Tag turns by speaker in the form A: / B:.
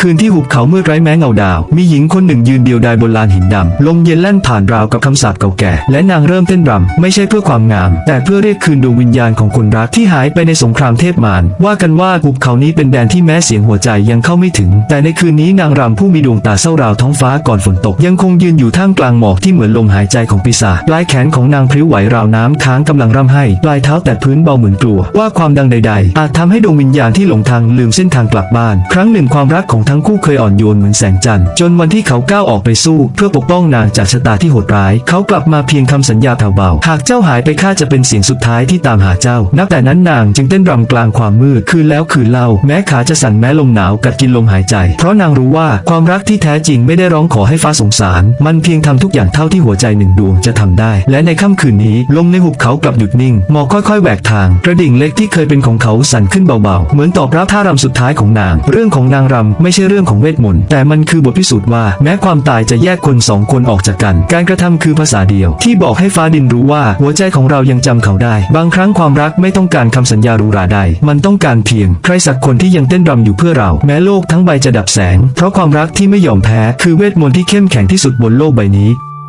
A: คืนที่หุบเขาเมืดไร้แม้เงาดาว มีหญิงคนหนึ่งยืนเดียวดายบนลานหินดำลมเย็นแล่นผ่านราวกับคำสาปเก่าแก่ และนางเริ่มเต้นรำไม่ใช่เพื่อความงาม แต่เพื่อเรียกคืนดวงวิญญาณของคนรักที่หายไปในสงครามเทพมารว่ากันว่าหุบเขานี้เป็นแดนที่แม้เสียงหัวใจยังเข้าไม่ถึง แต่ในคืนนี้นางรำผู้มีดวงตาเศร้าราวท้องฟ้าก่อนฝนตก ยังคงยืนอยู่ท่ามกลางหมอกที่เหมือนลมหายใจของปีศาจปลายแขนของนางพริ้วไหวราวน้ำค้างกำลังร่ำไห้ปลายเท้าแตะพื้นเบาเหมือนกลัวว่าความดังใด ๆ อาจทำให้ดวงวิญญาณที่หลงทางลืมเส้นทางกลับบ้าน ครั้งหนึ่งความรักของทั้งคู่เคยอ่อนโยนเหมือนแสงจันทร์จนวันที่เขาก้าวออกไปสู้ เพื่อปกป้องนางจากชะตาที่โหดร้าย เขากลับมาเพียงคำสัญญาเบาหากเจ้าหายไปข้าจะเป็นเสียงสุดท้ายที่ตามหาเจ้า นับแต่นั้นนางจึงเต้นรำกลางความมืดคืนแล้วคืนเล่า แม้ขาจะสั่นแม้ลมหนาวกัดกินลมหายใจ เพราะนางรู้ว่าความรักที่แท้จริงไม่ได้ร้องขอให้ฟ้าสงสาร มันเพียงทำทุกอย่างเท่าที่หัวใจหนึ่งดวงจะทำได้ และในค่ำคืนนี้ลมในหุบเขากลับหยุดนิ่งหมอกค่อยๆแหวกทาง กระดิ่งเล็กที่เคยเป็นของเขาสั่นขึ้นเบาๆ เหมือนตอบรับท่ารำสุดท้ายของนาง เรื่องของนางรำไม่ใช่เรื่องของเวทมนต์แต่มันคือบทพิสูจน์ว่า แม้ความตายจะแยกคนสองคนออกจากกัน การกระทำคือภาษาเดียว ที่บอกให้ฟ้าดินรู้ว่าหัวใจของเรายังจำเขาได้ บางครั้งความรักไม่ต้องการคำสัญญาหรูราใด มันต้องการเพียง ใครสักคนที่ยังเต้นรำอยู่เพื่อเรา แม้โลกทั้งใบจะดับแสง เพราะความรักที่ไม่ยอมแพ้คือเวทมนต์ที่เข้มแข็งที่สุดบนโลกใบนี้